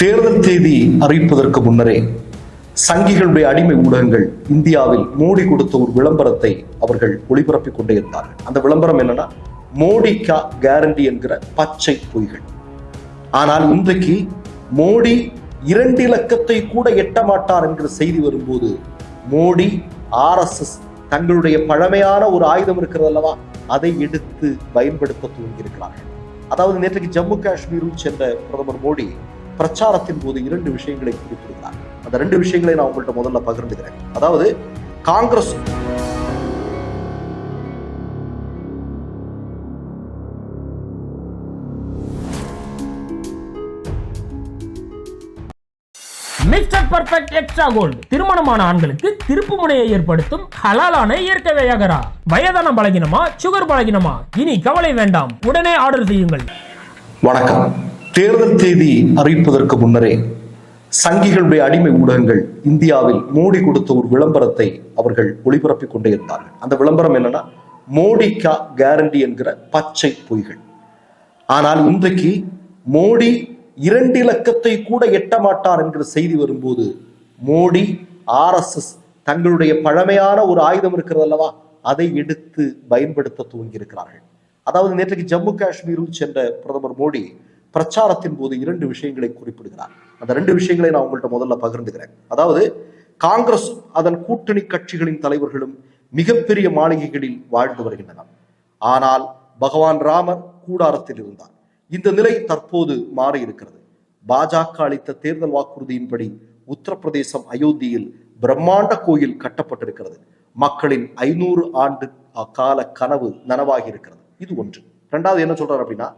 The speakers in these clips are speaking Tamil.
தேர்தல் தேதி அறிவிப்பதற்கு முன்னரே சங்கிகளுடைய அடிமை ஊடகங்கள் இந்தியாவில் மோடி கொடுத்த ஒரு விளம்பரத்தை அவர்கள் ஒளிபரப்பிக் கொண்டே இருந்தார்கள். அந்த விளம்பரம் என்னன்னா மோடி கா கேரண்டி என்கிற பச்சை பொய்கள். ஆனால் இன்றைக்கு மோடி இரண்டு இலக்கத்தை கூட எட்ட மாட்டார் என்கிற செய்தி வரும்போது மோடி ஆர்எஸ்எஸ் தங்களுடைய பழமையான ஒரு ஆயுதம் இருக்கிறது அல்லவா அதை எடுத்து பயன்படுத்த துவங்கியிருக்கிறார்கள். அதாவது நேற்றைக்கு ஜம்மு காஷ்மீரில் சென்ற பிரதமர் மோடி பிரச்சாரத்தின் போது இரண்டு விஷயங்களை குறிப்பிடுகிறார். அந்த ரெண்டு விஷயங்களை நான் உங்கள்கிட்ட முதல்ல பகிர்ந்துக்கிறேன். அதாவது Congress mister perfect extra gold திருமணமான ஆண்களுக்கு திருப்பு முனையை ஏற்படுத்தும் ஹலாலான இயற்கை வியாகரா. வயதான பலகினமா சுகர் பலகினமா? இனி கவலை வேண்டாம். உடனே ஆர்டர் செய்யுங்கள். வணக்கம். தேர்தல் தேதி அறிவிப்பதற்கு முன்னரே சங்கிகளுடைய அடிமை ஊடகங்கள் இந்தியாவில் மோடி கொடுத்த ஒரு விளம்பரத்தை அவர்கள் ஒளிபரப்பிக் கொண்டே இருந்தார்கள். அந்த விளம்பரம் என்னன்னா மோடி கா கேரண்டி என்கிற பச்சை பொய்கள். ஆனால் இன்றைக்கு மோடி இரண்டு இலக்கத்தை கூட எட்ட மாட்டார் என்கிற செய்தி வரும்போது மோடி ஆர்எஸ்எஸ் தங்களுடைய பழமையான ஒரு ஆயுதம் இருக்கிறது அல்லவா அதை எடுத்து பயன்படுத்த துவங்கியிருக்கிறார்கள். அதாவது நேற்றைக்கு ஜம்மு காஷ்மீரில் சென்ற பிரதமர் மோடி பிரச்சாரத்தின் போது இரண்டு விஷயங்களை குறிப்பிடுகிறார். அந்த ரெண்டு விஷயங்களை நான் உங்கள்கிட்ட முதல்ல பகிர்ந்துக்கிறேன். அதாவது காங்கிரஸ் அதன் கூட்டணி கட்சிகளின் தலைவர்களும் மிகப்பெரிய மாளிகைகளில் வாழ்ந்து வருகின்றனர். ஆனால் பகவான் ராமர் கூடாரத்தில் இருந்தார். இந்த நிலை தற்போது மாறி இருக்கிறது. பாஜக அளித்த தேர்தல் வாக்குறுதியின்படி உத்தரப்பிரதேசம் அயோத்தியில் பிரம்மாண்ட கோயில் கட்டப்பட்டிருக்கிறது. மக்களின் ஐநூறு ஆண்டு கால கனவு நனவாகி இருக்கிறது. இது ஒன்று. ரெண்டாவது என்ன சொல்றாரு அப்படின்னா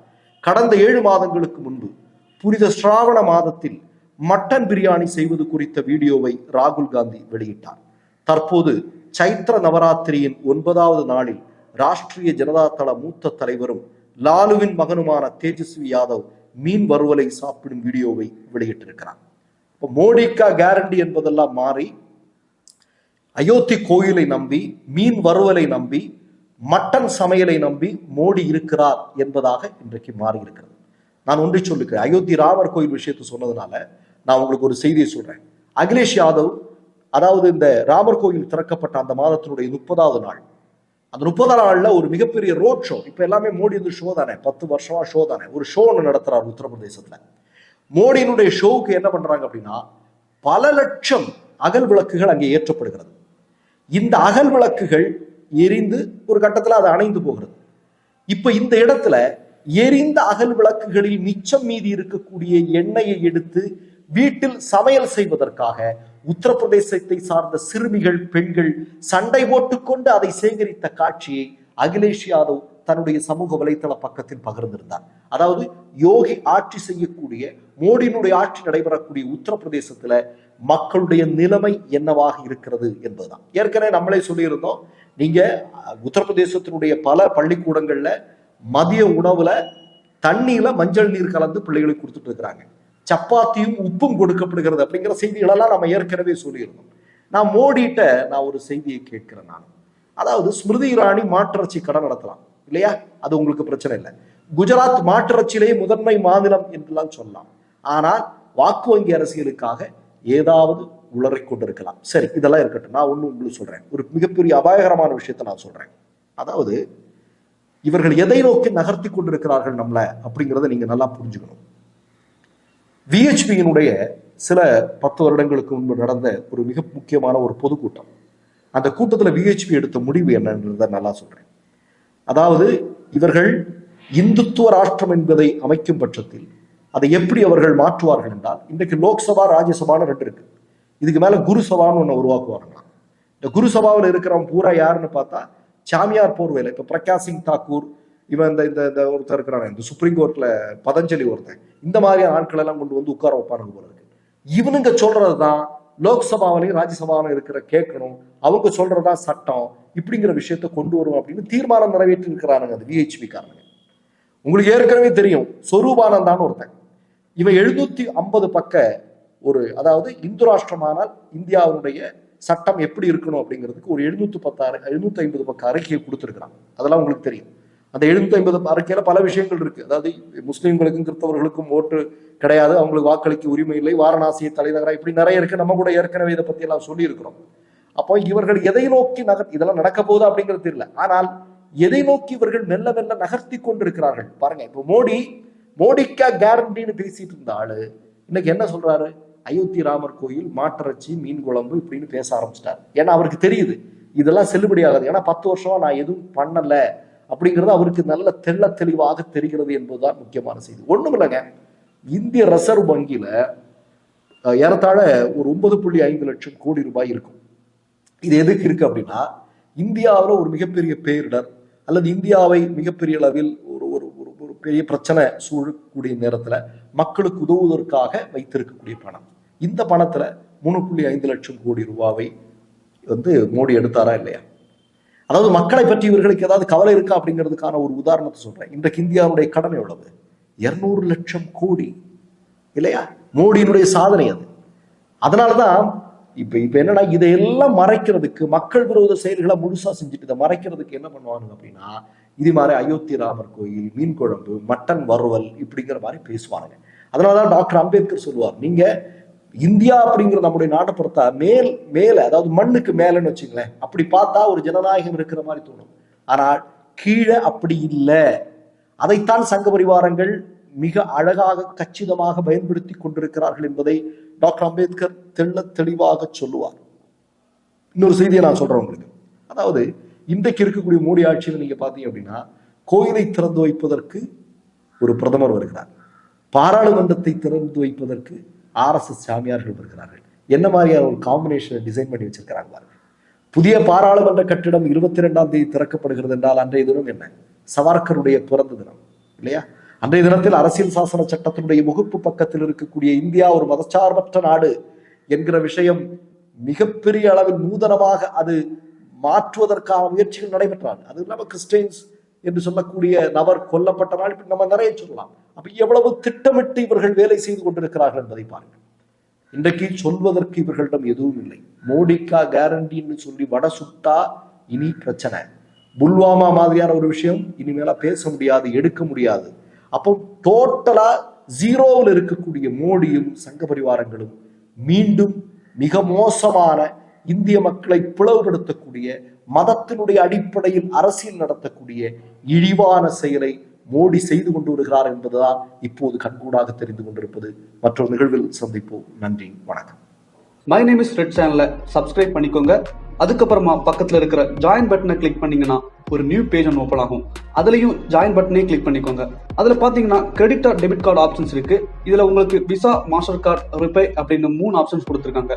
கடந்த ஏழு மாதங்களுக்கு முன்பு புனித ஸ்ராவண மாதத்தில் மட்டன் பிரியாணி செய்வது குறித்த வீடியோவை ராகுல் காந்தி வெளியிட்டார். தற்போது சைத்ர நவராத்திரியின் ஒன்பதாவது நாளில் ராஷ்டிரிய ஜனதா தள மூத்த தலைவரும் லாலுவின் மகனுமான தேஜஸ்வி யாதவ் மீன் வறுவலை சாப்பிடும் வீடியோவை வெளியிட்டிருக்கிறார். இப்போ மோடிக்கா கேரண்டி என்பதெல்லாம் மாறி அயோத்தி கோயிலை நம்பி மீன் வறுவலை நம்பி மட்டன் சமையலை நம்பி மோடி இருக்கிறார் என்பதாக இன்றைக்கு மாறியிருக்கிறது. நான் ஒன்றை சொல்லிக்கிறேன் அயோத்தி ராமர் கோயில் விஷயத்தை சொன்னதுனால நான் உங்களுக்கு ஒரு செய்தியை சொல்றேன். அகிலேஷ் யாதவ் அதாவது இந்த ராமர் கோயில் திறக்கப்பட்ட அந்த மாதத்தினுடைய முப்பதாவது நாள். அந்த முப்பதாம் நாள்ல ஒரு மிகப்பெரிய ரோட் ஷோ இப்ப எல்லாமே மோடி வந்து ஷோ தானே? பத்து வருஷமா ஷோ தானே? ஒரு ஷோ ஒன்று நடத்துறாரு உத்தரப்பிரதேசத்துல. மோடியினுடைய ஷோவுக்கு என்ன பண்றாங்க அப்படின்னா பல லட்சம் அகல் விளக்குகள் அங்கே ஏற்றப்படுகிறது. இந்த அகல் விளக்குகள் எரிந்து ஒரு கட்டத்துல அது அணைந்து போகிறது. இப்ப இந்த இடத்துல எரிந்த அகல் விளக்குகளில் மிச்சம் மீதி இருக்கக்கூடிய எண்ணெயை எடுத்து வீட்டில் சமையல் செய்வதற்காக உத்தரப்பிரதேசத்தை சார்ந்த சிறுமிகள் பெண்கள் சண்டை போட்டுக்கொண்டு அதை சேகரித்த காட்சியை அகிலேஷ் யாதவ் தன்னுடைய சமூக வலைத்தள பக்கத்தில் பகிர்ந்திருந்தார். அதாவது யோகி ஆட்சி செய்யக்கூடிய மோடியினுடைய ஆட்சி நடைபெறக்கூடிய உத்தரப்பிரதேசத்துல மக்களுடைய நிலைமை என்னவாக இருக்கிறது என்பதுதான். ஏற்கனவே நம்மளே சொல்லியிருந்தோம் நீங்க உத்தரப்பிரதேசத்தினுடைய பல பள்ளிக்கூடங்கள்ல மதிய உணவுல தண்ணியில மஞ்சள் நீர் கலந்து பிள்ளைகளுக்கு கொடுத்துட்டு இருக்கிறாங்க. சப்பாத்தியும் உப்பும் கொடுக்கப்படுகிறது அப்படிங்கிற செய்திகளெல்லாம் நம்ம ஏற்கனவே சொல்லியிருந்தோம். நான் மோடிட்ட நான் ஒரு செய்தியை கேட்கிறேன் நான். அதாவது ஸ்மிருதி இராணி மாட்டிறைச்சி கடை நடத்தலாம் இல்லையா? அது உங்களுக்கு பிரச்சனை இல்லை. குஜராத் மாட்டிறைச்சியிலேயே முதன்மை மாநிலம் என்றெல்லாம் சொல்லலாம். ஆனால் வாக்கு வங்கி அரசியலுக்காக ஏதாவது உளறி கொண்டிருக்கலாம். சரி இதெல்லாம் இருக்கட்டும். நான் ஒன்று உங்களுக்கு சொல்றேன். ஒரு மிகப்பெரிய அபாயகரமான விஷயத்தை நான் சொல்றேன். அதாவது இவர்கள் எதை நோக்கி நகர்த்தி கொண்டிருக்கிறார்கள் நம்மளை அப்படிங்கிறத நீங்க நல்லா புரிஞ்சுக்கணும். விஹெச்பியினுடைய சில பத்து வருடங்களுக்கு முன்பு நடந்த ஒரு மிக முக்கியமான ஒரு பொதுக்கூட்டம். அந்த கூட்டத்தில் விஹெச்பி எடுத்த முடிவு என்னன்றத நல்லா சொல்றேன். அதாவது இவர்கள் இந்துத்துவ ராஷ்டிரம் என்பதை அமைக்கும் பட்சத்தில் அதை எப்படி அவர்கள் மாற்றுவார்கள் என்றால் இன்றைக்கு லோக்சபா ராஜ்யசபான்னு ரெண்டு இருக்கு. இதுக்கு மேல குருசபான்னு ஒன்று உருவாக்குவாங்களாம் இந்த குரு சபாவில் இருக்கிறவன் பூரா யாருன்னு பார்த்தா சாமியார் போர்வையில் இப்போ பிரகாஷ் சிங் தாக்கூர் இவன் இந்த இந்த இந்த ஒருத்தர் இருக்கிறான் இந்த சுப்ரீம் கோர்ட்ல பதஞ்சலி ஒருத்தன். இந்த மாதிரியான ஆட்கள் எல்லாம் கொண்டு வந்து உட்கார வைப்பானுங்க போல இருக்கு. இவனுங்க சொல்றதுதான் லோக்சபாவிலையும் ராஜ்யசபாவிலும் இருக்கிற கேட்கணும். அவங்க சொல்றதா சட்டம். இப்படிங்கிற விஷயத்த கொண்டு வரும் அப்படின்னு தீர்மானம் நிறைவேற்றி இருக்கிறானுங்க அந்த விஹெச்பி காரணங்க உங்களுக்கு ஏற்கனவே தெரியும் சொரூபானந்தான்னு ஒருத்தன். இவை எழுநூத்தி ஐம்பது பக்க ஒரு அதாவது இந்து ராஷ்டிரமானால் இந்தியாவுடைய சட்டம் எப்படி இருக்கணும் அப்படிங்கிறதுக்கு ஒரு எழுநூத்தி பத்தாறு எழுநூத்தி ஐம்பது பக்க அறிக்கையை கொடுத்துருக்கிறான். அதெல்லாம் உங்களுக்கு தெரியும். அந்த எழுநூத்தி ஐம்பது அறிக்கையில பல விஷயங்கள் இருக்கு. அதாவது முஸ்லீம்களுக்கும் கிறிஸ்தவர்களுக்கும் ஓட்டு கிடையாது அவங்களுக்கு வாக்களிக்க உரிமை இல்லை வாரணாசி தலைநகரா இப்படி நிறைய இருக்கு. நம்ம கூட ஏற்கனவே இதை பத்தி எல்லாம் சொல்லி இருக்கிறோம் அப்போ இவர்கள் எதை நோக்கி நகர் இதெல்லாம் நடக்க போகுதா அப்படிங்கிறது தெரியல. ஆனால் எதை நோக்கி இவர்கள் மெல்ல மெல்ல நகர்த்தி கொண்டிருக்கிறார்கள்? பாருங்க இப்போ மோடி மோடிக்கா கேரண்டின்னு பேசிட்டு இருந்த ஆளு இன்னைக்கு என்ன சொல்றாரு? அயோத்தி ராமர் கோயில் மாட்டிறைச்சி மீன் குழம்பு இப்படின்னு பேச ஆரம்பிச்சிட்டாரு. ஏன்னா அவருக்கு தெரியுது இதெல்லாம் செல்லுபடி ஆகாது. ஏன்னா பத்து வருஷமா நான் எதுவும் பண்ணல அப்படிங்கிறது அவருக்கு நல்ல தெள்ள தெளிவாக தெரிகிறது என்பதுதான் முக்கியமான செய்தி. ஒண்ணும் இல்லைங்க. இந்திய ரிசர்வ் வங்கியில ஏறத்தாழ ஒரு ஒன்பது புள்ளி ஐந்து லட்சம் கோடி ரூபாய் இருக்கும். இது எதுக்கு இருக்கு அப்படின்னா இந்தியாவில் ஒரு மிகப்பெரிய பேரிடர் அல்லது இந்தியாவை மிகப்பெரிய அளவில் பெரிய பிரச்சனை சூழக்கூடிய நேரத்துல மக்களுக்கு உதவுவதற்காக வைத்திருக்கக்கூடிய பணம். இந்த பணத்துல மூணு புள்ளி ஐந்து லட்சம் கோடி ரூபாவை வந்து மோடி எடுத்தாரா இல்லையா? அதாவது மக்களை பற்றி இவர்களுக்கு ஏதாவது கவலை இருக்கா அப்படிங்கிறதுக்கான ஒரு உதாரணத்தை சொல்றேன். இன்றைக்கு இந்தியாவுடைய கடன் எவ்வளவு? இருநூறு லட்சம் கோடி. இல்லையா? மோடியினுடைய சாதனை அது. அதனாலதான் இப்ப இப்ப என்னன்னா இதையெல்லாம் மறைக்கிறதுக்கு மக்கள் விரோத செயல்களை முழுசா செஞ்சுட்டு இதை மறைக்கிறதுக்கு என்ன பண்ணுவாங்க அப்படின்னா இது மாதிரி அயோத்தி ராமர் கோயில் மீன் குழம்பு மட்டன் வறுவல் இப்படிங்கிற மாதிரி பேசுவாங்க அதனாலதான் டாக்டர் அம்பேத்கர் சொல்லுவார் நீங்க இந்தியா அப்படிங்கிற நம்முடைய நாட்டை பொறுத்தா மேல் மேல அதாவது மண்ணுக்கு மேலன்னு வச்சுங்களேன் அப்படி பார்த்தா ஒரு ஜனநாயகம் இருக்கிற மாதிரி தோணும். ஆனால் கீழே அப்படி இல்லை. அதைத்தான் சங்க பரிவாரங்கள் மிக அழகாக கச்சிதமாக பயன்படுத்தி கொண்டிருக்கிறார்கள் என்பதை டாக்டர் அம்பேத்கர் தெள்ள தெளிவாக சொல்லுவார். இன்னொரு செய்தியை நான் சொல்றேன் உங்களுக்கு. அதாவது இன்றைக்கு இருக்கக்கூடிய மோடி ஆட்சியில் நீங்க பாத்தீங்க அப்படின்னா கோயிலை திறந்து வைப்பதற்கு ஒரு பிரதமர் வருகிறார். பாராளுமன்றத்தை திறந்து வைப்பதற்கு ஆர்எஸ்எஸ் சாமியார்கள் வருகிறார்கள். என்ன மாதிரியான ஒரு காம்பினேஷனை டிசைன் பண்ணி வச்சிருக்கிறாங்க பாருங்க. புதிய பாராளுமன்ற கட்டிடம் இருபத்தி ரெண்டாம் தேதி திறக்கப்படுகிறது என்றால் அன்றைய தினம் என்ன? சவார்கருடைய பிறந்த தினம் இல்லையா? அன்றைய தினத்தில் அரசியல் சாசன சட்டத்தினுடைய முகப்பு பக்கத்தில் இருக்கக்கூடிய இந்தியா ஒரு மதச்சார்பற்ற நாடு என்கிற விஷயம் மிகப்பெரிய அளவில் நூதனமாக அது மாற்றுவதற்கான முயற்சிகள் நடைபெற்றாங்க அது இல்லாமல் கிறிஸ்டியன்ஸ் என்று சொல்லக்கூடிய நபர் கொல்லப்பட்ட நாள் இப்படி நம்ம நிறைய சொல்லலாம். அப்ப எவ்வளவு திட்டமிட்டு இவர்கள் வேலை செய்து கொண்டிருக்கிறார்கள் என்பதை பாருங்கள். இன்றைக்கு சொல்வதற்கு இவர்களிடம் எதுவும் இல்லை. மோடிக்கா கேரண்டின்னு சொல்லி வட சுட்டா இனி பிரச்சனை. புல்வாமா மாதிரியான ஒரு விஷயம் இனிமேல பேச முடியாது எடுக்க முடியாது. அப்போ டோட்டலா ஜீரோவில் இருக்கக்கூடிய மோடியும் சங்க பரிவாரங்களும் மீண்டும் மிக மோசமான இந்திய மக்களை பிளவுபடுத்தக்கூடிய மதத்தினுடைய அடிப்படையில் அரசியல் நடத்தக்கூடிய இழிவான செயலை மோடி செய்து கொண்டு வருகிறார் என்பதுதான் இப்போது கண்கூடாக தெரிந்து கொண்டிருப்பது. மற்றொரு நிகழ்வில் சந்திப்போம். நன்றி. வணக்கம். மை நேம் இஸ் ரெட் சேனலை சப்ஸ்கிரைப் பண்ணிக்கோங்க. அதுக்கப்புறமா பக்கத்துல இருக்கிற ஜாயின் பட்டனை கிளிக் பண்ணீங்கன்னா ஒரு நியூ பேஜ் ஒன்று ஓப்பன் ஆகும். அதுலயும் ஜாயின் பட்டனே கிளிக் பண்ணிக்கோங்க. அதுல பாத்தீங்கன்னா credit or debit card options இருக்கு. இதுல உங்களுக்கு விசா மாஸ்டர் கார்டு ரிப்பே அப்படின்னு மூணு ஆப்ஷன்ஸ் கொடுத்துருக்காங்க.